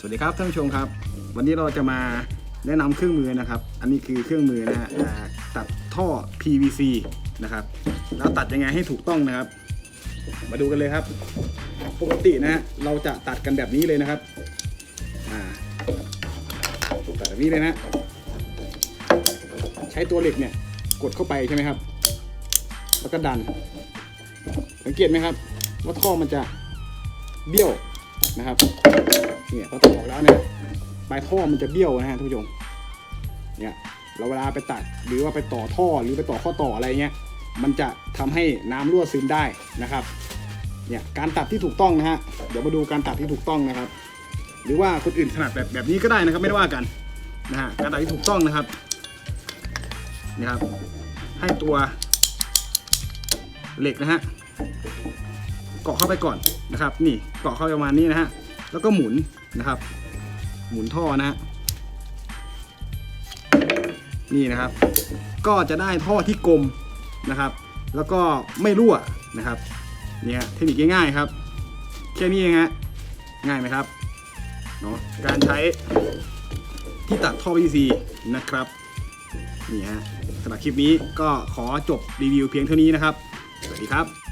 สวัสดีครับท่านผู้ชมครับ วันนี้เราจะมาแนะนำเครื่องมือนะครับ อันนี้คือเครื่องมือนะฮะตัดท่อ PVC นะครับ แล้วตัดยังไงให้ถูกต้องนะครับ มาดูกันเลยครับ ปกตินะฮะเราจะตัดกันแบบนี้เลยนะครับอ่าตัดแบบนี้เลยนะ ใช้ตัวเหล็กเนี่ยกดเข้าไปใช่ไหมครับ แล้วก็ดัน สังเกตไหมครับ ว่าท่อมันจะเบี้ยว นะครับเนี่ยพอตัดออกแล้วเนี่ยปลายท่อมันจะเบี้ยวนะฮะท่านผู้ชมเนี่ยเราเวลาไปตัดหรือว่าไปต่อท่อหรือไปต่อข้อต่ออะไรเงี้ยมันจะทำให้น้ำรั่วซึมได้นะครับเนี่ยการตัดที่ถูกต้องนะฮะเดี๋ยวมาดูการตัดที่ถูกต้องนะครับ หรือว่าคนอื่นถนัดแบบแบบนี้ก็ได้นะครับ ไม่ได้ว่ากันนะฮะการตัดที่ถูกต้องนะครับนะครับ ให้ตัวเหล็กนะฮะ กาะเข้าไปก่อนนะครับ นี่เกาะเข้าปประมาณนี้นะฮะแล้วก็หมุนนะครับ หมุนท่อนะฮะนี่นะครับ ก็จะได้ท่อที่กลมนะครับ แล้วก็ไม่รั่วนะครับเนี่ยเทคนิคง่ายๆครับแค่นี้เองฮะง่ายไหมครับเนาะการใช้ที่ตัดท่อ PVC นะครับนี่ฮะสำหรับคลิปนี้ก็ขอจบรีวิวเพียงเท่านี้นะครับ สวัสดีครับ